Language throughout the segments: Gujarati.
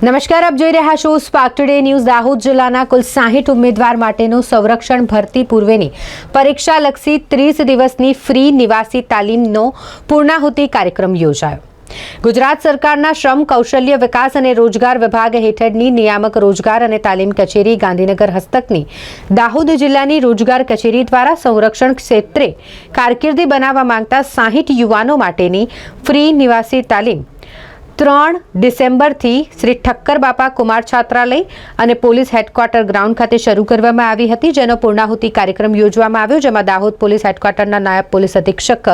નમસ્કાર, આપ જોઈ રહ્યા છો સ્પાર્ક ટુડે ન્યૂઝ દાહોદ જિલ્લાના કુલ સાહીઠ ઉમેદવાર માટેનો સંરક્ષણ ભરતી પૂર્વેની પરીક્ષાલક્ષી ત્રીસ દિવસની ફ્રી નિવાસી તાલીમનો પૂર્ણાહુતિ કાર્યક્રમ યોજાયો. ગુજરાત સરકારના શ્રમ, કૌશલ્ય વિકાસ અને રોજગાર વિભાગ હેઠળની નિયામક રોજગાર અને તાલીમ કચેરી ગાંધીનગર હસ્તકની દાહોદ જિલ્લાની રોજગાર કચેરી દ્વારા સંરક્ષણ ક્ષેત્રે કારકિર્દી બનાવવા માંગતા સાહીઠ યુવાનો માટેની ફ્રી નિવાસી તાલીમ ત્રણ ડિસેમ્બરથી શ્રી ઠક્કર બાપા કુમાર છાત્રાલય અને પોલીસ હેડક્વાર્ટર ગ્રાઉન્ડ ખાતે શરૂ કરવામાં આવી હતી, જેનો પૂર્ણાહુતિ કાર્યક્રમ યોજવામાં આવ્યો, જેમાં દાહોદ પોલીસ હેડક્વાર્ટરના નાયબ પોલીસ અધિક્ષક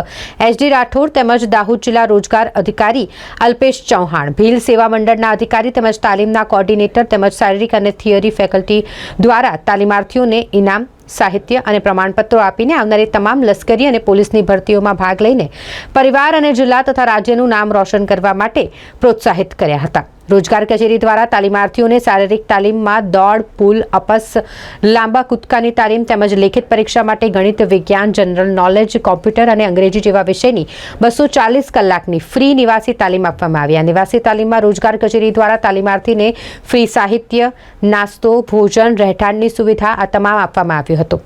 એચડી રાઠોડ તેમજ દાહોદ જિલ્લા રોજગાર અધિકારી અલ્પેશ ચૌહાણ, ભીલ સેવા મંડળના અધિકારી તેમજ તાલીમના કોર્ડિનેટર તેમજ શારીરિક અને થિયરી ફેકલ્ટી દ્વારા તાલીમાર્થીઓને ઇનામ સાહિત્ય અને પ્રમાણપત્રો આપીને આવનારી તમામ લશ્કરી અને પોલીસની ભરતીઓમાં ભાગ લઈને પરિવાર અને જિલ્લા તથા રાજ્યનું નામ રોશન કરવા માટે પ્રોત્સાહિત કર્યા હતા. રોજગાર કચેરી દ્વારા તાલીમાર્થીઓને શારીરિક તાલીમમાં દોડ, પુલ, અપસ, લાંબા કૂદકાની તાલીમ તેમજ લેખિત પરીક્ષા માટે ગણિત, વિજ્ઞાન, જનરલ નોલેજ, કોમ્પ્યુટર અને અંગ્રેજી જેવા વિષયની બસો ચાલીસ કલાકની ફ્રી નિવાસી તાલીમ આપવામાં આવી. આ નિવાસી તાલીમમાં રોજગાર કચેરી દ્વારા તાલીમાર્થીને ફ્રી સાહિત્ય, નાસ્તો, ભોજન, રહેઠાણની સુવિધા આ તમામ આપવામાં આવ્યું હતું.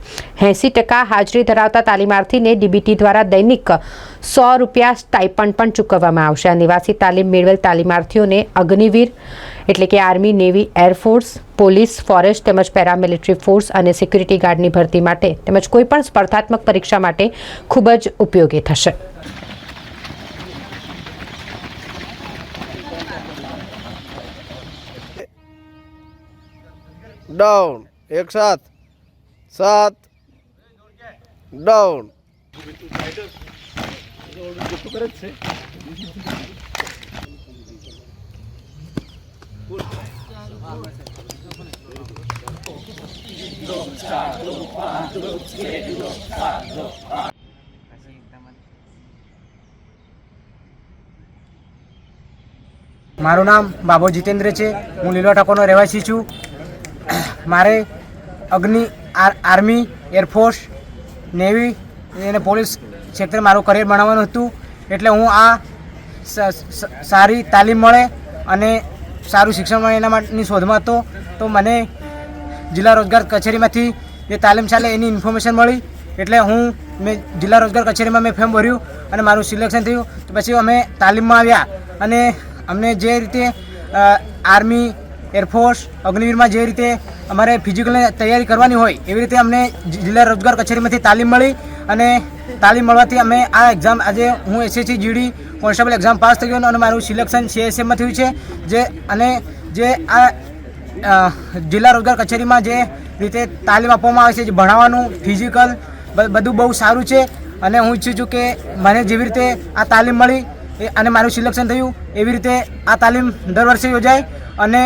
એંસી ટકા હાજરી ધરાવતા તાલીમાર્થીને ડીબીટી દ્વારા દૈનિક સો રૂપિયા સ્ટાઇપન્ડ પણ ચૂકવવામાં આવશે. આ નિવાસી તાલીમ મેળવેલ તાલીમાર્થીઓને અગ્નિવીર એટલે કે army, navy air force police, forest તેમજ પેરામિલિટરી ફોર્સ અને સિક્યુરિટી ગાર્ડની ભરતી માટે તેમજ કોઈપણ સ્પર્ધાત્મક પરીક્ષા માટે ખૂબ જ ઉપયોગી થશે. ડાઉન એક સાથ સાત. ડાઉન મારું નામ બાબો જીતેન્દ્ર છે. હું લીલો ઠાકોરનો રહેવાસી છું. મારે Agniveer, army air force navy અને પોલીસ ક્ષેત્રે મારું કરિયર બનાવવાનું હતું. એટલે હું આ સારી તાલીમ મળે અને સારું શિક્ષણ મળે એના માટેની શોધમાં હતો. તો મને જિલ્લા રોજગાર કચેરીમાંથી જે તાલીમ ચાલે એની ઇન્ફોર્મેશન મળી. એટલે હું મેં જિલ્લા રોજગાર કચેરીમાં મેં ફોર્મ ભર્યું અને મારું સિલેક્શન થયું. તો પછી અમે તાલીમમાં આવ્યા અને અમને જે રીતે આર્મી, એરફોર્સ, અગ્નિવીરમાં જે રીતે અમારે ફિઝિકલની તૈયારી કરવાની હોય, એવી રીતે અમને જિલ્લા રોજગાર કચેરીમાંથી તાલીમ મળી. અને તાલીમ મળવાથી અમે આ એક્ઝામ આજે હું SSC GD constable exam pass થઈ ગયો અને મારું સિલેક્શન સીએસએમમાં થયું છે. જે અને જે આ જિલ્લા રોજગાર કચેરીમાં જે રીતે તાલીમ આપવામાં આવે છે, જે ભણાવવાનું ફિઝિકલ બધું બહુ સારું છે. અને હું ઈચ્છું છું કે મને જેવી રીતે આ તાલીમ મળી અને મારું સિલેક્શન થયું, એવી રીતે આ તાલીમ દર વર્ષે યોજાય. અને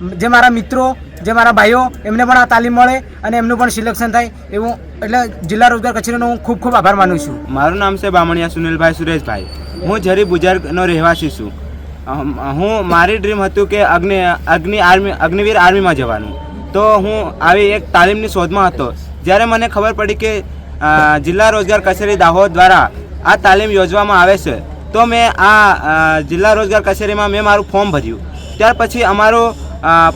જે મારા મિત્રો, જે મારા ભાઈઓ, એમને પણ આ તાલીમ મળે અને એમનું પણ સિલેક્શન થાય એવું, એટલે જિલ્લા રોજગાર કચેરીનો હું ખૂબ ખૂબ આભાર માનું છું. મારું નામ છે બામણિયા સુનિલભાઈ સુરેશભાઈ. હું જરી બુજારનો રહેવાસી છું. હું, મારી ડ્રીમ હતું કે અગ્નિ અગ્નિ આર્મી, અગ્નિવીર આર્મીમાં જવાનું. તો હું આવી એક તાલીમની શોધમાં હતો. જ્યારે મને ખબર પડી કે જિલ્લા રોજગાર કચેરી દાહોદ દ્વારા આ તાલીમ યોજવામાં આવે છે, તો મેં આ જિલ્લા રોજગાર કચેરીમાં મેં મારું ફોર્મ ભર્યું. ત્યાર પછી અમારું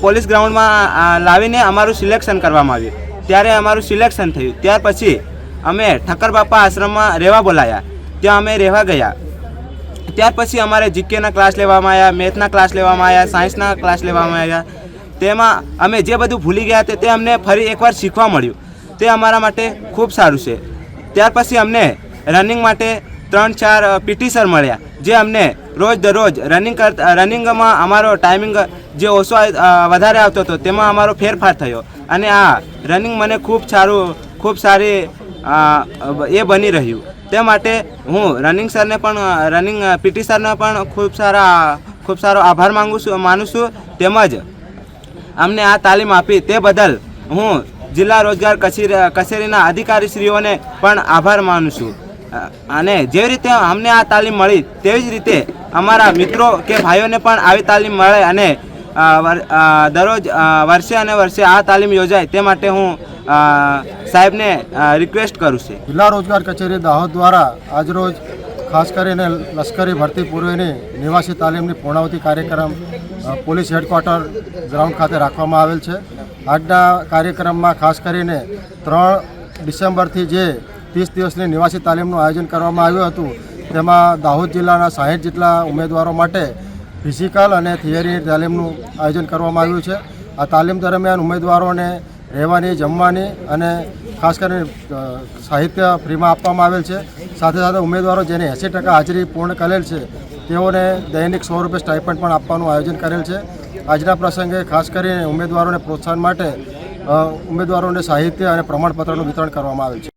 પોલીસ ગ્રાઉન્ડમાં લાવીને અમારું સિલેક્શન કરવામાં આવ્યું. ત્યારે અમારું સિલેક્શન થયું. ત્યાર પછી અમે ઠક્કર બાપા આશ્રમમાં રહેવા બોલાયા. ત્યાં અમે રહેવા ગયા. ત્યાર પછી અમારે જીકેના ક્લાસ લેવામાં આવ્યા, મેથના ક્લાસ લેવામાં આવ્યા, સાયન્સના ક્લાસ લેવામાં આવ્યા. તેમાં અમે જે બધું ભૂલી ગયા તે અમને ફરી એકવાર શીખવા મળ્યું. તે અમારા માટે ખૂબ સારું છે. ત્યાર પછી અમને રનિંગ માટે ત્રણ, ચાર પીટી સર મળ્યા, જે અમને રોજ દરરોજ રનિંગ કરતા, રનિંગમાં અમારો ટાઈમિંગ જે ઓછો વધારે આવતો હતો, તેમાં અમારો ફેરફાર થયો. અને આ રનિંગ મને ખૂબ સારું, ખૂબ સારી એ બની રહ્યું. તે માટે હું રનિંગ સરને પણ રનિંગ પીટી સરને પણ ખૂબ સારા, ખૂબ સારો આભાર માંગુ છું, માનું છું. તેમજ અમને આ તાલીમ આપી તે બદલ હું જિલ્લા રોજગાર કચેરી, કચેરીના અધિકારીશ્રીઓને પણ આભાર માનું છું. અને જેવી રીતે અમને આ તાલીમ મળી, તેવી જ રીતે અમારા મિત્રો કે ભાઈઓને પણ આવી તાલીમ મળે અને દરરોજ વર્ષે અને વર્ષે આ તાલીમ યોજાય તે માટે હું સાહેબને રિક્વેસ્ટ કરું છું. જિલ્લા રોજગાર કચેરી દાહોદ દ્વારા આજરોજ ખાસ કરીને લશ્કરી ભરતી પૂર્વેની નિવાસી તાલીમની પૂર્ણાવતિ કાર્યક્રમ પોલીસ હેડક્વાર્ટર ગ્રાઉન્ડ ખાતે રાખવામાં આવેલ છે. આજના કાર્યક્રમમાં ખાસ કરીને ત્રણ ડિસેમ્બરથી જે ત્રીસ દિવસની નિવાસી તાલીમનું આયોજન કરવામાં આવ્યું હતું, તેમાં દાહોદ જિલ્લાના સાહીઠ જેટલા ઉમેદવારો માટે ફિઝિકલ અને થિયરી તાલીમનું આયોજન કરવામાં આવ્યું છે. આ તાલીમ દરમિયાન ઉમેદવારોને રહેવાની, જમવાની અને ખાસ કરીને સાહિત્ય ફ્રીમાં આપવામાં આવેલ છે. સાથે સાથે ઉમેદવારો જેને એંસી ટકા હાજરી પૂર્ણ કરેલ છે, તેઓને દૈનિક સો રૂપિયા સ્ટાઇપન્ડ પણ આપવાનું આયોજન કરેલ છે. આજના પ્રસંગે ખાસ કરીને ઉમેદવારોને પ્રોત્સાહન માટે ઉમેદવારોને સાહિત્ય અને પ્રમાણપત્રનું વિતરણ કરવામાં આવેલ છે.